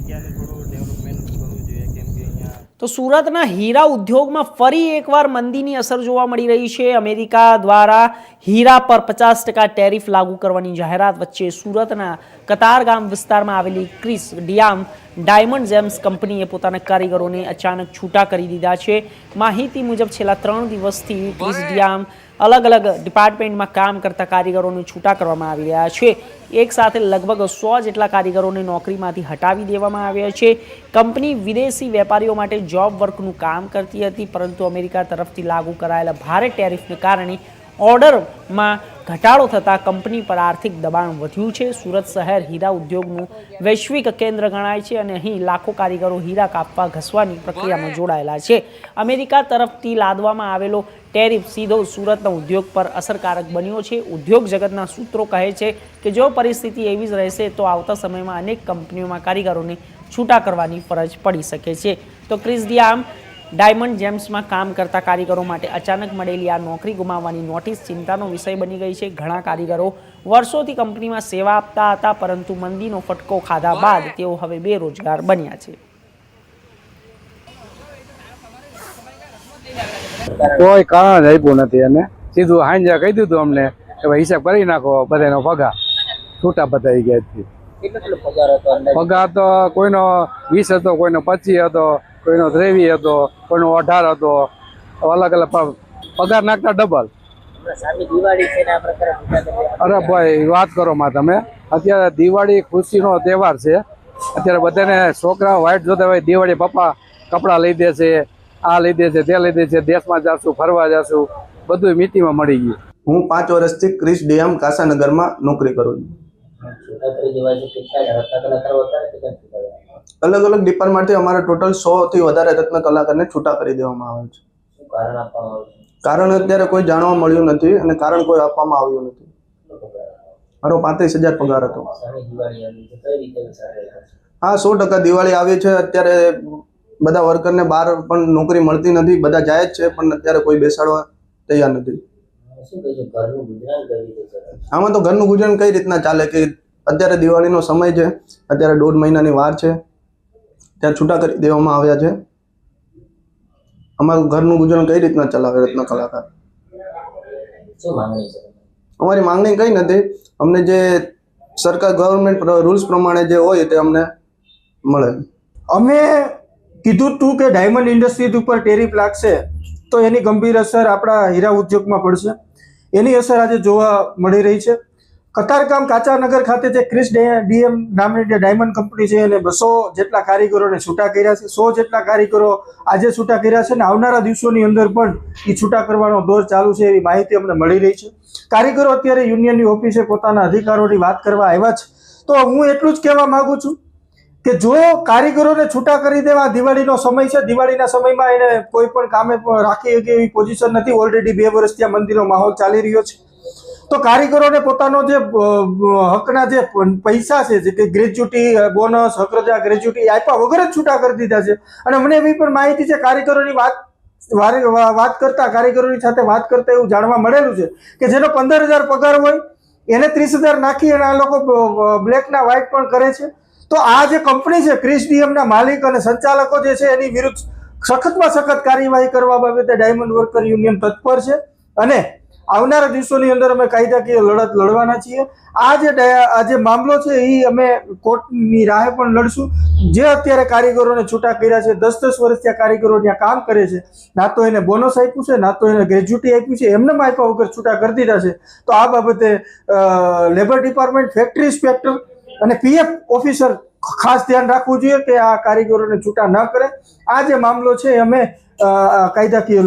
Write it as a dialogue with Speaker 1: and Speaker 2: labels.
Speaker 1: જગ્યાને થોડું ડેવલપમેન્ટ કરવું જોઈએ કેમ કે અહીંયા
Speaker 2: તો સુરતના હીરા ઉદ્યોગમાં ફરી એકવાર મંદીની અસર જોવા મળી રહી છે. અમેરિકા દ્વારા હીરા પર પચાસ ટકા ટેરિફ લાગુ કરવાની જાહેરાત વચ્ચે સુરતના કતારગામ વિસ્તારમાં આવેલી ક્રિસ ડિયામ ડાયમંડ જેમ્સ કંપનીએ પોતાના કારીગરોને અચાનક છૂટા કરી દીધા છે. માહિતી મુજબ છેલ્લા ત્રણ દિવસથી ક્રિસ ડિયામ અલગ અલગ ડિપાર્ટમેન્ટમાં કામ કરતા કારીગરોને છૂટા કરવામાં આવી રહ્યા છે. એક સાથે લગભગ સો જેટલા કારીગરોને નોકરીમાંથી હટાવી દેવામાં આવ્યા છે. કંપની વિદેશી વેપારીઓ માટે જોબ વર્કનું કામ કરતી હતી, પરંતુ અમેરિકા તરફથી લાગુ કરાયેલા ભારે ટેરિફને કારણે ઓર્ડરમાં ઘટાડો થતાં કંપની પર આર્થિક દબાણ વધ્યું છે. સુરત શહેર હીરા ઉદ્યોગનું વૈશ્વિક કેન્દ્ર ગણાય છે અને અહીં લાખો કારીગરો હીરા કાપવા, ઘસવાની પ્રક્રિયામાં જોડાયેલા છે. અમેરિકા તરફથી લાદવામાં આવેલો ટેરિફ સીધો સુરતના ઉદ્યોગ પર અસરકારક બન્યો છે. ઉદ્યોગ જગતના સૂત્રો કહે છે કે જો પરિસ્થિતિ એવી જ રહેશે તો આવતા સમયમાં અનેક કંપનીઓમાં કારીગરોને છૂટા કરવાની ફરજ પડી શકે છે. તો ક્રિસડિયામ ડાયમંડ જેમ્સમાં કામ કરતા કારીગરો માટે અચાનક મળેલી આ નોકરી ગુમાવવાની નોટિસ ચિંતાનો વિષય બની ગઈ છે. ઘણા કારીગરો વર્ષોથી કંપનીમાં સેવા આપતા હતા પરંતુ મંદીનો ફટકો ખાધા બાદ તેઓ હવે બેરોજગાર બન્યા છે.
Speaker 3: કોઈ કારણ જ આપ્યું નથી અને સીધું હાંજા કહી દીધું અમને કે ભાઈ હિસાબ કરી નાખો બધાનો પગાર. છૂટા બતાવી ગયા
Speaker 4: પગાર
Speaker 3: તો કોઈનો વીસ હતો કોઈનો પચીસ હતો કોઈનો ત્રેવીસ હતો કોઈનો અઢાર હતો. અલગ અલગ પગાર નાખતા ડબલ અરે ભાઈ વાત કરો માં તમે. અત્યારે દિવાળી ખુશીનો તહેવાર છે. અત્યારે બધાને છોકરા વાઈટ જોતા હોય દિવાળી પપ્પા કપડાં લઈ દે છે. આ લઈ દે છે તે લઈ દે છે દેશમાં જાશું ફરવા જાશું બધું મિતિમાં મળી ગયું.
Speaker 5: હું પાંચ વર્ષથી ક્રિસ ડીએમ કાસાનગરમાં નોકરી કરું છું? અલગ અલગ ડિપાર્ટમેન્ટથી અમારા ટોટલ સો થી વધારે રત્ન કલાકારને છૂટા કરી દેવામાં આવે છે.
Speaker 4: કારણ
Speaker 5: અત્યારે કોઈ જાણવા મળ્યું નથી અને કારણ કોઈ આપવામાં આવ્યું નથી? મારો પાંત્રીસ હજાર પગાર હતો.
Speaker 4: સામે દિવાળી આવી છે કઈ રીતે વિચાર રહ્યા છે
Speaker 5: હા સો ટકા દિવાળી આવી છે. અત્યારે બધા વર્કરને બહાર પણ નોકરી મળતી નથી બધા જાય જ છે પણ અત્યારે કોઈ બેસાડવા તૈયાર નથી. આમાં તો ઘરનું ગુજરાન કઈ રીતના ચાલે કે અત્યારે દિવાળીનો સમય છે અત્યારે દોઢ મહિનાની વાર છે ત્યાં છૂટા કરી દેવામાં આવ્યા છે. અમારું ઘરનું ગુજરાન કઈ રીતના ચલાવે રત્ન કલાકાર?
Speaker 4: શું
Speaker 5: અમારી માંગણી કઈ નથી. અમને જે સરકાર ગવર્મેન્ટ રૂલ્સ પ્રમાણે જે હોય તે અમને મળે.
Speaker 6: અમે કીધું તું કે ડાયમંડ ઇન્ડસ્ટ્રીઝ ઉપર ટેરિફ લાગશે, તો એની ગંભીર અસર આપણા હીરા ઉદ્યોગમાં પડશે. એની અસર આજે જોવા મળી રહી છે. કતારકામ કાચાનગર ખાતે જે ક્રિસ ડીએમ નામની જે ડાયમંડ કંપની છે, એને બસો જેટલા કારીગરોને છૂટા કર્યા છે, સો જેટલા કારીગરો આજે છૂટા કર્યા છે અને આવનારા દિવસોની અંદર પણ એ છૂટા કરવાનો દોર ચાલુ છે એવી માહિતી અમને મળી રહી છે. કારીગરો અત્યારે યુનિયનની ઓફિસે પોતાના અધિકારોની વાત કરવા આવ્યા છે. તો હું એટલું જ કહેવા માગું છું કે જો કારીગરોને છૂટા કરી દેવા, દિવાળીનો સમય છે, દિવાળીના સમયમાં એને કોઈ પણ કામે રાખી શકે એવી પોઝિશન નથી. ઓલરેડી બે વર્ષ ત્યાં મંદિરનો માહોલ ચાલી રહ્યો છે. તો કારીગરોને પોતાનો જે હકના જે પૈસા છે, જે કે ગ્રેજ્યુટી બોનસ હકરજા ગ્રેજ્યુટી આપ્યા વગર જ છૂટા કરી દીધા છે. અને મને એવી પણ માહિતી છે, કારીગરોની વાત વાત કરતા, કારીગરોની સાથે વાત કરતા એવું જાણવા મળેલું છે કે જેનો પંદર હજાર પગાર હોય, એને ત્રીસ હજાર નાખી અને આ લોકો બ્લેકના વ્હાઇટ પણ કરે છે. તો આ જે કંપની છે ક્રિસ ડીએમના માલિક અને સંચાલકો જે છે, એની વિરુદ્ધ સખતમાં સખત કાર્યવાહી કરવા બાબતે ડાયમંડ વર્કર યુનિયન તત્પર છે. અને આવનારા દિવસોની અંદર અમે કાયદાકીય લડત લડવાના છીએ. આ જે આ જે મામલો છે એ અમે કોર્ટની રાહે પણ લડશું. જે અત્યારે કારીગરોને છૂટા કર્યા છે દસ દસ વર્ષ ત્યાં કારીગરો ત્યાં કામ કરે છે, ના તો એને બોનસ આપ્યું છે, ના તો એને ગ્રેજ્યુટી આપ્યું છે, એમને આપ્યા વગર છૂટા કરી દીધા છે. તો આ બાબતે લેબર ડિપાર્ટમેન્ટ ફેક્ટરી ઇન્સ્પેક્ટર અને પીએફ ઓફિસર ખાસ ધ્યાન રાખવું જોઈએ કે આ કારીગરોને છૂટા ન કરે. આ જે મામલો છે અમે કાયદાકીય